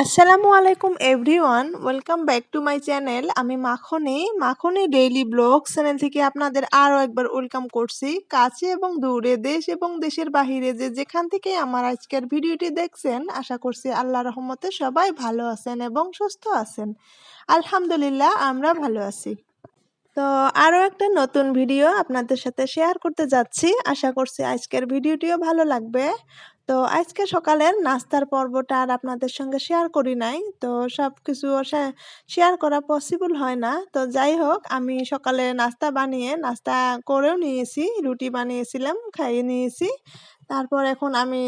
আসসালামু আলাইকুম everyone, welcome back to my channel. আমি Makhni Makhni daily blog channel থেকে আপনাদের আরও একবার ওয়েলকাম করছি। কাছে এবং দূরে, দেশ এবং দেশের বাহিরে যে যেখান থেকে আমার আজকের ভিডিওটি দেখছেন, আশা করছি আল্লাহ রহমতে সবাই ভালো আছেন এবং সুস্থ আছেন। আলহামদুলিল্লাহ, আমরা ভালো আছি। তো আরও একটা নতুন ভিডিও আপনাদের সাথে শেয়ার করতে যাচ্ছি। আশা করছি আজকের ভিডিওটিও ভালো লাগবে। তো আজকে সকালের নাস্তার পর্বটা আর আপনাদের সঙ্গে শেয়ার করি নাই। তো সব কিছু শেয়ার করা পসিবল হয় না। তো যাই হোক, আমি সকালে নাস্তা বানিয়ে, নাস্তা করেও নিয়েছি, রুটি বানিয়েছিলাম, খাইয়ে নিয়েছি। তারপর এখন আমি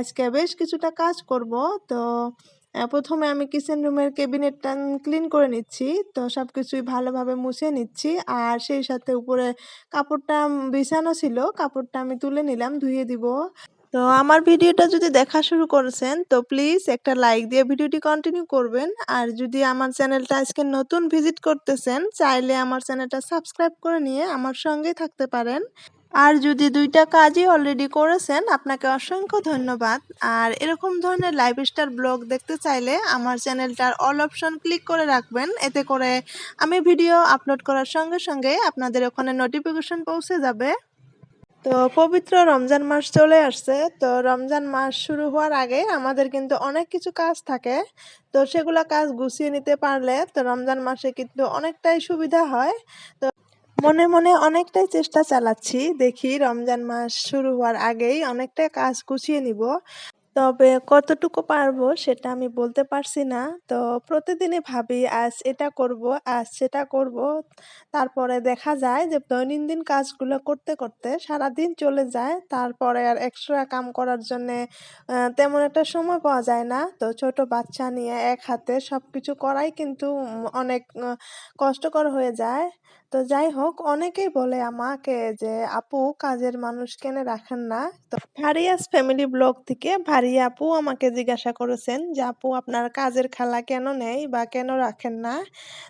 আজকে বেশ কিছুটা কাজ করব। তো প্রথমে আমি কিচেন রুমের কেবিনেটটা ক্লিন করে নিচ্ছি। তো সব কিছুই ভালোভাবে মুছে নিচ্ছি। আর সেই সাথে উপরে কাপড়টা বিছানো ছিল। কাপড়টা আমি তুলে নিলাম, ধুয়ে দিব। তো আমার ভিডিওটা যদি দেখা শুরু করেছেন, তো প্লিজ একটা লাইক দিয়ে ভিডিওটি কন্টিনিউ করবেন। আর যদি আমার চ্যানেলটা আজকে নতুন ভিজিট করতেছেন, চাইলে আমার চ্যানেলটা সাবস্ক্রাইব করে নিয়ে আমার সঙ্গে থাকতে পারেন। আর যদি দুইটা কাজই অলরেডি করেছেন, আপনাকে অসংখ্য ধন্যবাদ। আর এরকম ধরনের লাইফস্টাইল ব্লগ দেখতে চাইলে আমার চ্যানেলটার অল অপশন ক্লিক করে রাখবেন। এতে করে আমি ভিডিও আপলোড করার সঙ্গে সঙ্গে আপনাদের ওখানে নোটিফিকেশন পৌঁছে যাবে। তো পবিত্র রমজান মাস চলে আসছে। তো রমজান মাস শুরু হওয়ার আগে আমাদের কিন্তু অনেক কিছু কাজ থাকে। তো সেগুলো কাজ গুছিয়ে নিতে পারলে তো রমজান মাসে কিন্তু অনেকটাই সুবিধা হয়। তো মনে মনে অনেকটাই চেষ্টা চালাচ্ছি। দেখি রমজান মাস শুরু হওয়ার আগেই অনেকটা কাজ গুছিয়ে নিব। তবে কতটুকু পারব সেটা আমি বলতে পারছি না। তো প্রতিদিনই ভাবি, আজ এটা করব, আজ সেটা করব। তারপরে দেখা যায় যে, দৈনন্দিন কাজগুলো করতে করতে সারাদিন চলে যায়। তারপরে আর এক্সট্রা কাম করার জন্যে তেমন একটা সময় পাওয়া যায় না। তো ছোট বাচ্চা নিয়ে এক হাতে সব কিছু করাই কিন্তু অনেক কষ্টকর হয়ে যায়। তো যাই হোক, অনেকেই বলে আমাকে যে, আপু, কাজের মানুষ কেন রাখেন না? তো ভারিয়াস ফ্যামিলি ব্লগ থেকে ভারিয়া আপু আমাকে জিজ্ঞাসা করেছেন যে, আপু, আপনার কাজের খেলা কেন নেই বা কেন রাখেন না?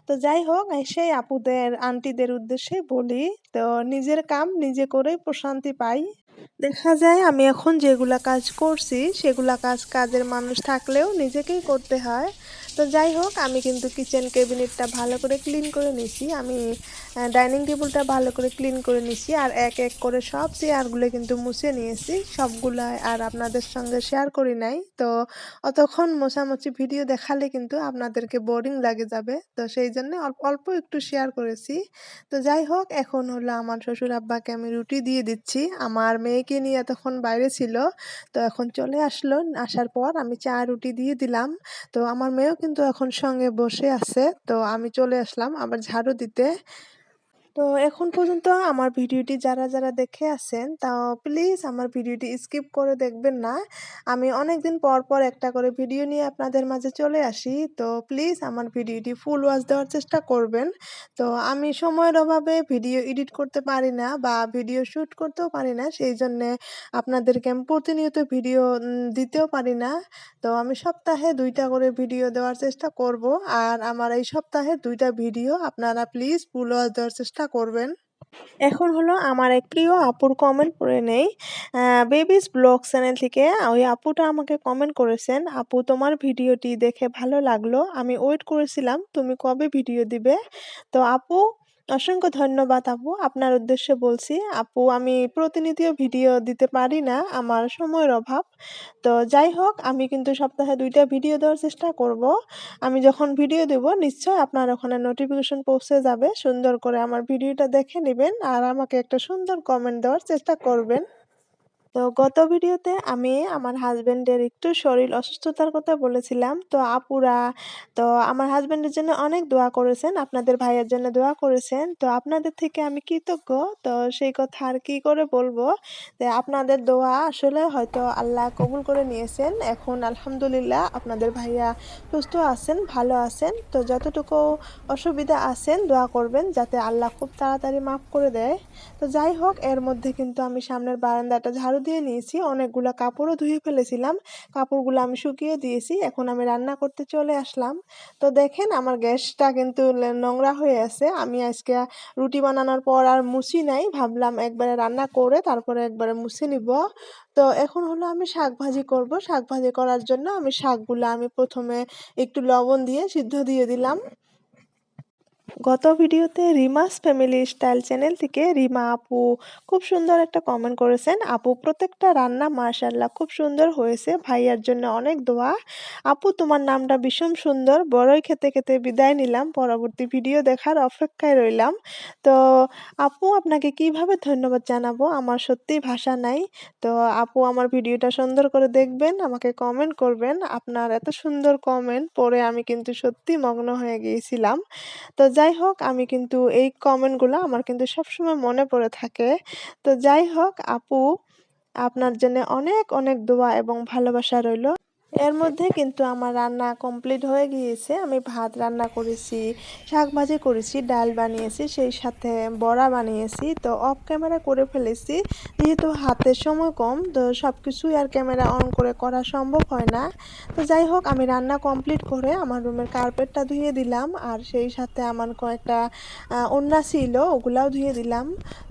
তো যাই হোক সেই আপুদের, আন্টিদের উদ্দেশ্যে বলি, তো নিজের কাম নিজে করেই প্রশান্তি পাই। দেখা যায় আমি এখন যেগুলা কাজ করছি, সেগুলা কাজ কাজের মানুষ থাকলেও নিজেকেই করতে হয়। তো যাই হোক, আমি কিন্তু কিচেন ক্যাবিনেটটা ভালো করে ক্লিন করে নিছি। আমি ডাইনিং টেবিলটা ভালো করে ক্লিন করে নিছি আর এক এক করে সব চেয়ারগুলো কিন্তু মুছে নিয়েছি। সবগুলা আর আপনাদের সঙ্গে শেয়ার করি নাই। তো অতক্ষণ মোছামুছি ভিডিও দেখালে কিন্তু আপনাদেরকে বোরিং লাগে যাবে। তো সেই জন্য অল্প অল্প একটু শেয়ার করেছি। তো যাই হোক, এখন হলো আমার শ্বশুর আব্বাকে আমি রুটি দিয়ে দিচ্ছি। আমার মেয়েকে নিয়ে তখন বাইরে ছিল। তো এখন চলে আসলো। আসার পর আমি চা, রুটি দিয়ে দিলাম। তো আমার মেয়েও কিন্তু এখন সঙ্গে বসে আছে। তো আমি চলে আসলাম আবার ঝাড়ু দিতে। তো এখন পর্যন্ত আমার ভিডিওটি যারা যারা দেখে আছেন তা প্লিজ আমার ভিডিওটি স্কিপ করে দেখবেন না। আমি অনেক দিন পর পর একটা করে ভিডিও নিয়ে আপনাদের মাঝে চলে আসি। তো প্লিজ আমার ভিডিওটি ফুল ওয়াচ দেওয়ার চেষ্টা করবেন। তো আমি সময়ের অভাবে ভিডিও এডিট করতে পারি না বা ভিডিও শ্যুট করতেও পারি না, সেই জন্যে আপনাদেরকে আমি প্রতিনিয়ত ভিডিও দিতেও পারি না। তো আমি সপ্তাহে দুইটা করে ভিডিও দেওয়ার চেষ্টা করব। আর আমার এই সপ্তাহে দুইটা ভিডিও আপনারা প্লিজ ফুল ওয়াচ দেওয়ার চেষ্টা চেষ্টা করবেন। এখন হলো আমার এক প্রিয় আপুর কমেন্ট পড়ে নেই। বেবিস ব্লগ চ্যানেল থেকে ওই আপুটা আমাকে কমেন্ট করেছেন, আপু, তোমার ভিডিওটি দেখে ভালো লাগল। আমি ওয়েট করেছিলাম, তুমি কবে ভিডিও দিবে? তো আপু অসংখ্য ধন্যবাদ আপু। আপনার উদ্দেশ্যে বলছি, আপু আমি প্রতিনিধিও ভিডিও দিতে পারি না, আমার সময়ের অভাব। তো যাই হোক, আমি কিন্তু সপ্তাহে দুইটা ভিডিও দেওয়ার চেষ্টা করব। আমি যখন ভিডিও দেব নিশ্চয় আপনার ওখানে নোটিফিকেশন পৌঁছে যাবে। সুন্দর করে আমার ভিডিওটা দেখে নেবেন আর আমাকে একটা সুন্দর কমেন্ট দেওয়ার চেষ্টা করবেন। তো গত ভিডিওতে আমি আমার হাজব্যান্ডের একটু শরীর অসুস্থতার কথা বলেছিলাম। তো আপুরা, তো আমার হাজব্যান্ডের জন্য অনেক দোয়া করেছেন, আপনাদের ভাইয়ের জন্য দোয়া করেছেন। তো আপনাদের থেকে আমি কৃতজ্ঞ। তো সেই কথা আর কি করে বলব? যে আপনাদের দোয়া আসলে হয়তো আল্লাহ কবুল করে নিয়েছেন। এখন আলহামদুলিল্লাহ আপনাদের ভাইয়া সুস্থ আছেন, ভালো আছেন। তো যতটুকু অসুবিধা আছেন দোয়া করবেন যাতে আল্লাহ খুব তাড়াতাড়ি মাফ করে দেয়। তো যাই হোক, এর মধ্যে কিন্তু আমি সামনের বারান্দাটা ঝাড়ু দিয়ে নিয়েছি। অনেকগুলো কাপড়ও ধুয়ে ফেলেছিলাম। কাপড়গুলো আমি শুকিয়ে দিয়েছি। এখন আমি রান্না করতে চলে আসলাম। তো দেখেন আমার গ্যাসটা কিন্তু নোংরা হয়ে আছে। আমি আজকে রুটি বানানোর পর আর মুছি নাই। ভাবলাম একবারে রান্না করে তারপরে একবারে মুছে নিব। তো এখন হলো আমি শাক ভাজি করব। শাক ভাজি করার জন্য আমি শাকগুলো আমি প্রথমে একটু লবণ দিয়ে সিদ্ধ দিয়ে দিলাম। গত ভিডিওতে রিমাস ফ্যামিলি স্টাইল চ্যানেল থেকে রিমা আপু খুব সুন্দর একটা কমেন্ট করেছেন। আপু, প্রত্যেকটা রান্না মার্শাল্লাহ খুব সুন্দর হয়েছে। ভাইয়ার জন্য অনেক দোয়া। আপু, তোমার নামটা ভীষণ সুন্দর। বড়ই খেতে খেতে বিদায় নিলাম। পরবর্তী ভিডিও দেখার অপেক্ষায় রইলাম। তো আপু, আপনাকে কীভাবে ধন্যবাদ জানাব? আমার সত্যি ভাষা নাই। তো আপু, আমার ভিডিওটা সুন্দর করে দেখবেন, আমাকে কমেন্ট করবেন। আপনার এত সুন্দর কমেন্ট পরে আমি কিন্তু সত্যি মগ্ন হয়ে গিয়েছিলাম। তো যাই হোক আমি কিন্তু এই কমেন্টগুলো আমার কিন্তু সবসময় মনে পড়ে থাকে। তো যাই হোক আপু, আপনার জন্য অনেক অনেক দোয়া এবং ভালোবাসা রইল। এর মধ্যে কিন্তু আমার রান্না কমপ্লিট হয়ে গিয়েছে। আমি ভাত রান্না করেছি, শাক ভাজি করেছি, ডাল বানিয়েছি, সেই সাথে বড়া বানিয়েছি। তো অফ ক্যামেরা করে ফেলেছি, যেহেতু হাতে সময় কম, তো সব কিছুই আর ক্যামেরা অন করে করা সম্ভব হয় না। তো যাই হোক, আমি রান্না কমপ্লিট করে আমার রুমের কার্পেটটা ধুয়ে দিলাম আর সেই সাথে আমার কয়েকটা ওড়না ছিল, ওগুলাও ধুয়ে দিলাম।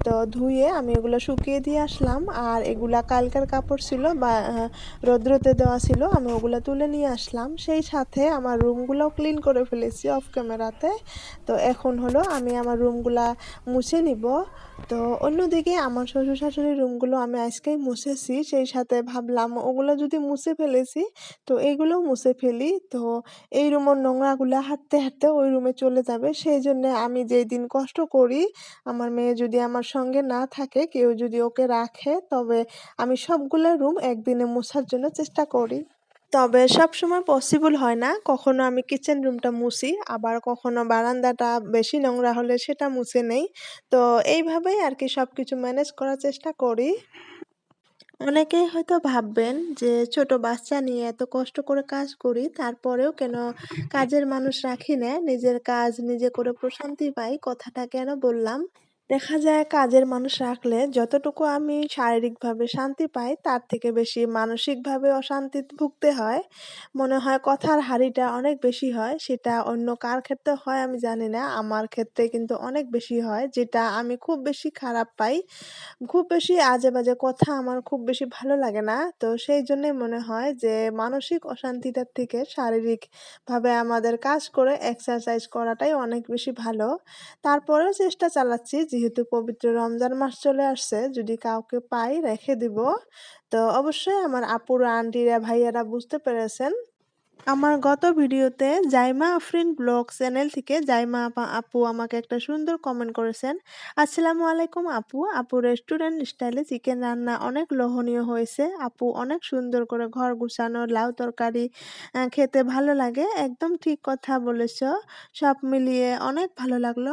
তো ধুয়ে আমি এগুলো শুকিয়ে দিয়ে আসলাম। আর এগুলা কালকের কাপড় ছিল বা রৌদ্রতে দেওয়া ছিল, আমি ওগুলো তুলে নিয়ে আসলাম। সেই সাথে আমার রুমগুলো ক্লিন করে ফেলেছি অফ ক্যামেরাতে তো এখন হলো আমি আমার রুমগুলা মুছে নিব। তো অন্যদিকে আমার শ্বশুর শাশুড়ির রুমগুলো আমি আজকেই মুছেছি। সেই সাথে ভাবলাম ওগুলো যদি মুছে ফেলেছি, তো এইগুলোও মুছে ফেলি। তো এই রুমের নোংরাগুলো হাঁটতে হাঁটতে ওই রুমে চলে যাবে। সেই জন্য আমি যেই দিন কষ্ট করি, আমার মেয়ে যদি আমার সঙ্গে না থাকে, কেউ যদি ওকে রাখে, তবে আমি সবগুলো রুম একদিনে মোছার জন্য চেষ্টা করি। তবে সবসময় পসিবল হয় না। কখনো আমি কিচেন রুমটা মুছি, আবার কখনো বারান্দাটা বেশি নোংরা হলে সেটা মুছে নেই। তো এইভাবেই আর কি সব কিছু ম্যানেজ করার চেষ্টা করি। অনেকেই হয়তো ভাববেন যে ছোট বাচ্চা নিয়ে এত কষ্ট করে কাজ করি, তারপরেও কেন কাজের মানুষ রাখি না? নিজের কাজ, নিজে করে প্রশান্তি পাই, কথাটা কেন বললাম? দেখা যায় কাজের মানুষ রাখলে যতটুকু আমি শারীরিকভাবে শান্তি পাই, তার থেকে বেশি মানসিকভাবে অশান্তি ভুগতে হয়। মনে হয় কথার হাঁড়িটা অনেক বেশি হয়, সেটা অন্য কার ক্ষেত্রে হয় আমি জানি না। আমার ক্ষেত্রে কিন্তু অনেক বেশি হয়, যেটা আমি খুব বেশি খারাপ পাই। খুব বেশি আজে বাজে কথা আমার খুব বেশি ভালো লাগে না। তো সেই জন্যই মনে হয় যে মানসিক অশান্তিটার থেকে শারীরিকভাবে আমাদের কাজ করে এক্সারসাইজ করাটাই অনেক বেশি ভালো। তারপরেও চেষ্টা চালাচ্ছি যেহেতু পবিত্র রমজান মাস চলে আসছে, যদি কাউকে পাই রেখে দিব। তো অবশ্যই আমার আপুরা, আন্টিরা, ভাইয়ারা বুঝতে পেরেছেন আমার গত ভিডিওতে জাইমা আফরিন ব্লগ চ্যানেল থেকে জাইমা আপা, আপু আমাকে একটা সুন্দর কমেন্ট করেছেন। আসসালামু আলাইকুম আপু। আপু রেস্টুরেন্ট স্টাইলে চিকেন রান্না অনেক লোহনীয় হয়েছে। আপু অনেক সুন্দর করে ঘর গুছানো, লাউ তরকারি খেতে ভালো লাগে। একদম ঠিক কথা বলেছ। সব মিলিয়ে অনেক ভালো লাগল।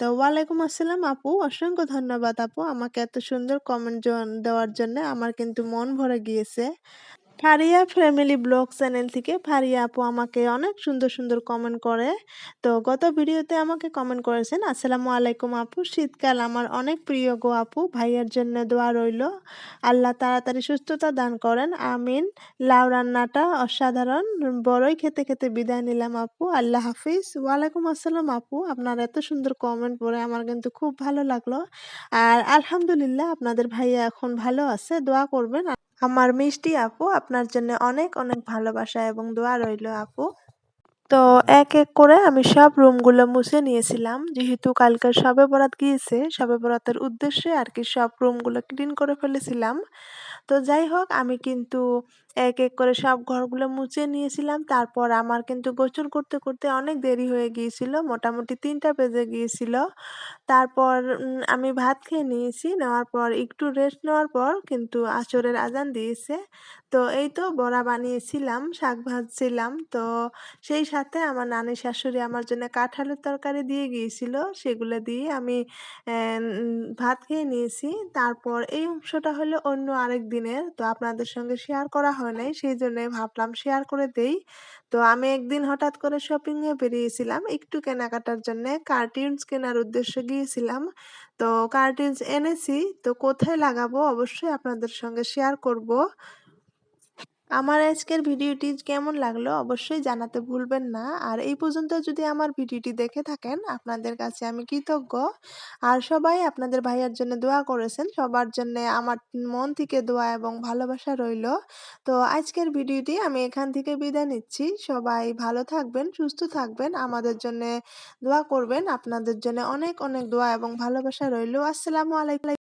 তো ওয়ালাইকুম আসসালাম আপু। অসংখ্য ধন্যবাদ আপু আমাকে এত সুন্দর কমেন্ট দেওয়ার জন্য। আমার কিন্তু মন ভরে গিয়েছে। ফারিয়া ফ্যামিলি ব্লগ চ্যানেল থেকে ফারিয়া আপু আমাকে অনেক সুন্দর সুন্দর কমেন্ট করে। তো গত ভিডিওতে আমাকে কমেন্ট করেছেন, আসসালামু আলাইকুম আপু, শীতকাল আমার অনেক প্রিয় গো আপু, ভাইয়ের জন্য দোয়া রইল। আল্লাহ তাড়াতাড়ি সুস্থতা দান করেন, আমিন। লাউ রান্নাটা অসাধারণ বড়ই খেতে খেতে বিদায় নিলাম আপু, আল্লাহ হাফিজ। ওয়ালাইকুম আসসালাম আপু, আপনার এত সুন্দর কমেন্ট পড়ে আমার কিন্তু খুব ভালো লাগল। আর আলহামদুলিল্লাহ আপনাদের ভাইয়া এখন ভালো আছে, দোয়া করবেন। আমার মিষ্টি আপু, আপনার জন্য অনেক অনেক ভালোবাসা এবং দোয়া রইল আপু। তো এক এক করে আমি সব রুমগুলো মুছে নিয়েছিলাম। যেহেতু কালকে সবে বরাত গিয়েছে সবে বরাতের উদ্দেশ্যে আর কি সব রুমগুলো ক্লিন করে ফেলেছিলাম। তো যাই হোক, আমি কিন্তু এক এক করে সব ঘরগুলো মুছে নিয়েছিলাম। তারপর আমার কিন্তু গোসল করতে করতে অনেক দেরি হয়ে গিয়েছিল, মোটামুটি তিনটা বেজে গিয়েছিল। তারপর আমি ভাত খেয়ে নিয়েছি, নেওয়ার পর একটু রেস্ট নেওয়ার পর কিন্তু আসরের আজান দিয়েছে। তো এই তো বড়া বানিয়েছিলাম, শাক ভাজছিলাম। তো সেই সাথে আমার নানি শাশুড়ি আমার জন্য কাঁঠালের তরকারি দিয়ে গিয়েছিল, সেগুলো দিয়ে আমি ভাত খেয়ে নিয়েছি। তারপর এই অংশটা হলো অন্য আরেক দিন দিনের, তো আপনাদের সঙ্গে শেয়ার করা হয় নাই, সেই জন্যই ভাবলাম শেয়ার করে দেই। তো আমি একদিন হঠাৎ করে শপিং এ বেরিয়েছিলাম, একটু কেনাকাটার জন্য কার্টুনস কেনার উদ্দেশ্যে গিয়েছিলাম। তো কার্টুনস এনেছি, তো কোথায় লাগাবো? অবশ্যই আপনাদের সঙ্গে শেয়ার করব। আমার আজকের ভিডিওটি কেমন লাগল অবশ্যই জানাতে ভুলবেন না। আর এই পর্যন্ত যদি আমার ভিডিওটি দেখে থাকেন, আপনাদের কাছে আমি কৃতজ্ঞ। আর সবাই আপনাদের ভাইয়ার জন্য দোয়া করেছেন। সবার জন্য আমার মন থেকে দোয়া এবং ভালোবাসা রইল। তো আজকের ভিডিওটি আমি এখান থেকে বিদায় নিচ্ছি। সবাই ভালো থাকবেন, সুস্থ থাকবেন, আমাদের জন্য দোয়া করবেন। আপনাদের জন্য অনেক অনেক দোয়া এবং ভালোবাসা রইল। আসসালামু আলাইকুম।